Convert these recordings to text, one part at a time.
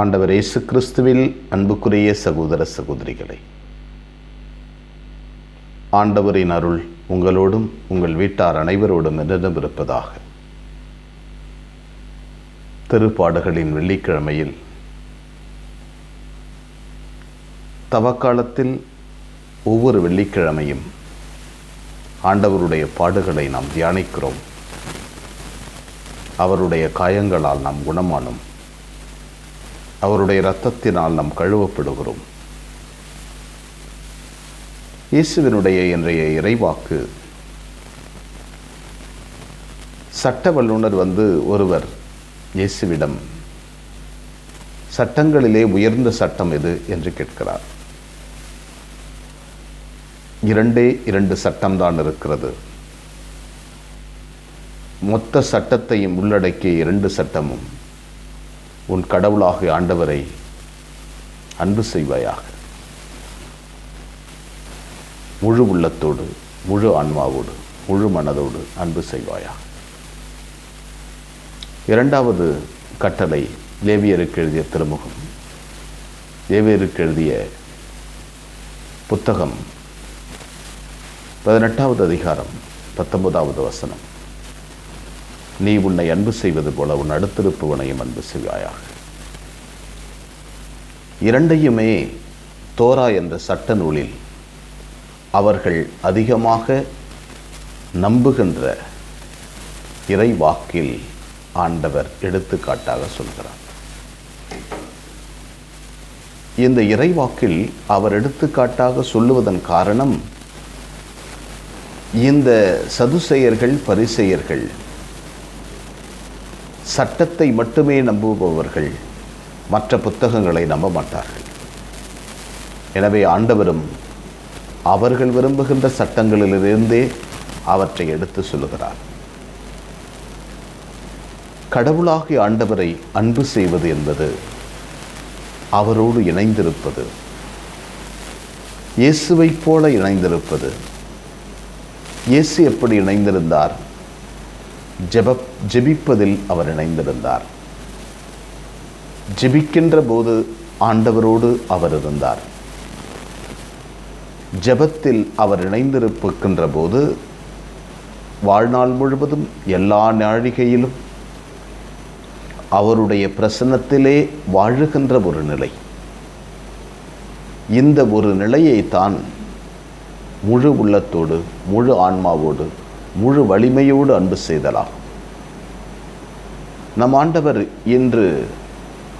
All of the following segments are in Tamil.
ஆண்டவர் இயேசு கிறிஸ்துவில் அன்புக்குரிய சகோதர சகோதரிகளை ஆண்டவரின் அருள் உங்களோடும் உங்கள் வீட்டார் அனைவரோடும் என்னிடம் இருப்பதாக திருப்பாடுகளின் வெள்ளிக்கிழமையில் தவக்காலத்தில் ஒவ்வொரு வெள்ளிக்கிழமையும் ஆண்டவருடைய பாடுகளை நாம் தியானிக்கிறோம். அவருடைய காயங்களால் நாம் குணமானோம். அவருடைய இரத்தத்தினால் நாம் கழுவப்படுகிறோம். இயேசுவினுடைய இன்றைய இறைவாக்கு சட்ட வல்லுனர் வந்து ஒருவர் இயேசுவிடம் சட்டங்களிலே உயர்ந்த சட்டம் எது? என்று கேட்கிறார். இரண்டே இரண்டு சட்டம்தான் இருக்கிறது. மொத்த சட்டத்தையும் உள்ளடக்கிய இரண்டு சட்டமும் உன் கடவுளாக ஆண்டவரை அன்பு செய்வாயாக. முழு உள்ளத்தோடு முழு ஆன்மாவோடு முழு மனதோடு அன்பு செய்வாயாக. இரண்டாவது கட்டளை லேவியருக்கு எழுதிய திருமுகம். லேவியருக்கு எழுதிய புத்தகம் பதினெட்டாவது அதிகாரம் பத்தொன்பதாவது வசனம். நீ உன்னை அன்பு செய்வது போல உன் அடுத்திருப்பவனையும் அன்பு செய்வாயாக. இரண்டையுமே தோரா என்ற சட்ட நூலில் அவர்கள் அதிகமாக நம்புகின்ற இறை வாக்கில் ஆண்டவர் எடுத்துக்காட்டாக சொல்கிறார். இந்த இறைவாக்கில் அவர் எடுத்துக்காட்டாக சொல்லுவதன் காரணம் இந்த சதுசெயர்கள் பரிசெயர்கள் சட்டத்தை மட்டுமே நம்புபவர்கள் மற்ற புத்தகங்களை நம்ப மாட்டார்கள். எனவே ஆண்டவரும் அவர்கள் விரும்புகின்ற சட்டங்களிலிருந்தே அவற்றை எடுத்து சொல்லுகிறார். கடவுளாகிய ஆண்டவரை அன்பு செய்வது என்பது அவரோடு இணைந்திருப்பது இயேசுவைப் போல இணைந்திருப்பது இயேசு எப்படி இணைந்திருந்தார் ஜெப ஜெபிப்பதில் அவர் இணைந்திருந்தார். ஜெபிக்கின்ற போது ஆண்டவரோடு அவர் இருந்தார். ஜெபத்தில் அவர் இணைந்திருக்கின்ற போது வாழ்நாள் முழுவதும் எல்லா நாழிகையிலும் அவருடைய பிரசன்னத்திலே வாழுகின்ற ஒரு நிலை. இந்த ஒரு நிலையைத்தான் முழு உள்ளத்தோடு முழு ஆன்மாவோடு முழு வலிமையோடு அன்பு செய்தலாம். நம் ஆண்டவர் இன்று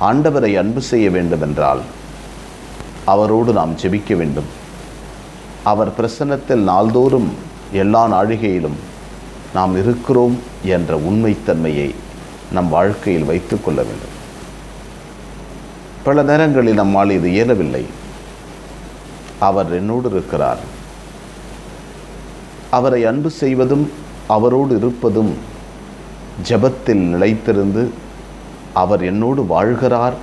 ஆண்டவரை அன்பு செய்ய வேண்டுமென்றால் அவரோடு நாம் ஜெபிக்க வேண்டும். அவர் பிரசன்னத்தில் நாள்தோறும் எல்லா நாழிகையிலும் நாம் இருக்கிறோம் என்ற உண்மைத்தன்மையை நம் வாழ்க்கையில் வைத்துக் கொள்ள வேண்டும். பல நேரங்களில் நம்மால் இது இயலவில்லை. அவர் என்னோடு இருக்கிறார். அவரை அன்பு செய்வதும் அவரோடு இருப்பதும் ஜபத்தில் நிலைத்திருந்து அவர் என்னோடு வாழ்கிறார்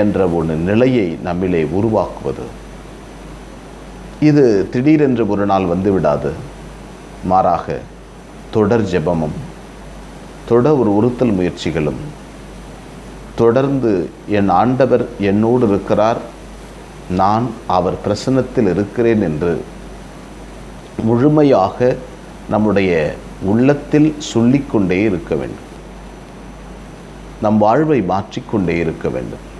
என்ற ஒரு நிலையை நம்மிலே உருவாக்குவது. இது திடீரென்று ஒரு நாள் வந்துவிடாது. மாறாக தொடர் ஜெபமும் தொடர் ஒரு உறுத்தல் முயற்சிகளும் தொடர்ந்து என் ஆண்டவர் என்னோடு இருக்கிறார் நான் அவர் பிரசனத்தில் இருக்கிறேன் என்று முழுமையாக நம்முடைய உள்ளத்தில் சொல்லிக்கொண்டே இருக்க வேண்டும். நம் வாழ்வை மாற்றிக்கொண்டே இருக்க வேண்டும்.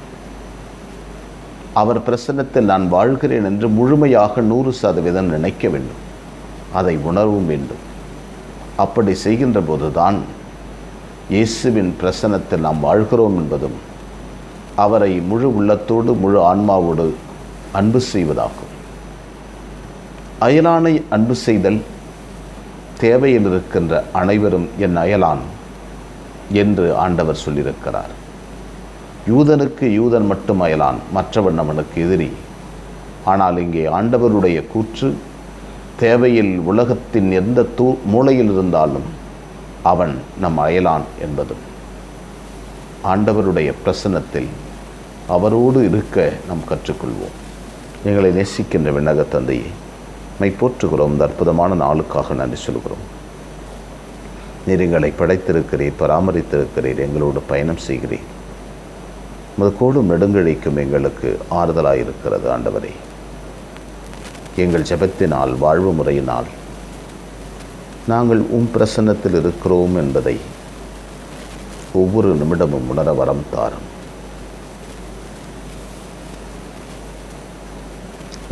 அவர் பிரசன்னத்தில் நான் வாழ்கிறேன் என்று முழுமையாக நூறு சதவீதம் நினைக்க வேண்டும். அதை உணரவும் வேண்டும். அப்படி செய்கின்ற போதுதான் இயேசுவின் பிரசனத்தில் நாம் வாழ்கிறோம் என்பதும் அவரை முழு உள்ளத்தோடு முழு ஆன்மாவோடு அன்பு செய்வதாகும். அயலானை அன்பு செய்தல் தேவையில் இருக்கின்ற அனைவரும் என் அயலான் என்று ஆண்டவர் சொல்லியிருக்கிறார். யூதனுக்கு யூதன் மட்டும் அயலான் மற்றவன் அவனுக்கு எதிரி. ஆனால் இங்கே ஆண்டவருடைய கூற்று தேவையில் உலகத்தின் எந்த தூ மூலையில் இருந்தாலும் அவன் நம் அயலான் என்பதும் ஆண்டவருடைய பிரசன்னத்தில் அவரோடு இருக்க நாம் கற்றுக்கொள்வோம். எங்களை நேசிக்கின்ற விண்ணக தந்தையை மை போற்றுகிறோம். இந்த அற்புதமான நாளுக்காக நன்றி சொல்கிறோம். நீர் எங்களை படைத்திருக்கிறீர் பராமரித்திருக்கிறீர் எங்களோடு பயணம் செய்கிறீர். உமது கோடும் நெடுங்கழிக்கும் எங்களுக்கு ஆறுதலாக இருக்கிறது ஆண்டவரே. எங்கள் ஜெபத்தினால் வாழ்வு முறையினால் நாங்கள் உம் பிரசன்னத்தில் இருக்கிறோம் என்பதை ஒவ்வொரு நிமிடமும் உணர வரம் தாரும்.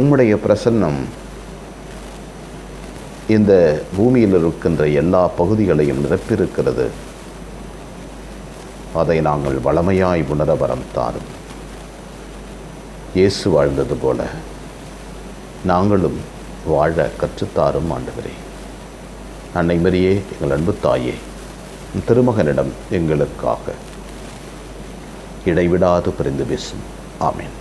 உம்முடைய பிரசன்னம் இந்த பூமியில் இருக்கின்ற எல்லா பகுதிகளையும் நிரப்பியிருக்கிறது. அதை நாங்கள் வளமையாய் உணர வரம் தாரும். இயேசு வாழ்ந்தது போல நாங்களும் வாழ கற்றுத்தாரும் ஆண்டவரே. அன்னை மரியே எங்கள் அன்பு தாயே திருமகனிடம் எங்களுக்காக இடைவிடாது பிரிந்து பேசும். ஆமேன்.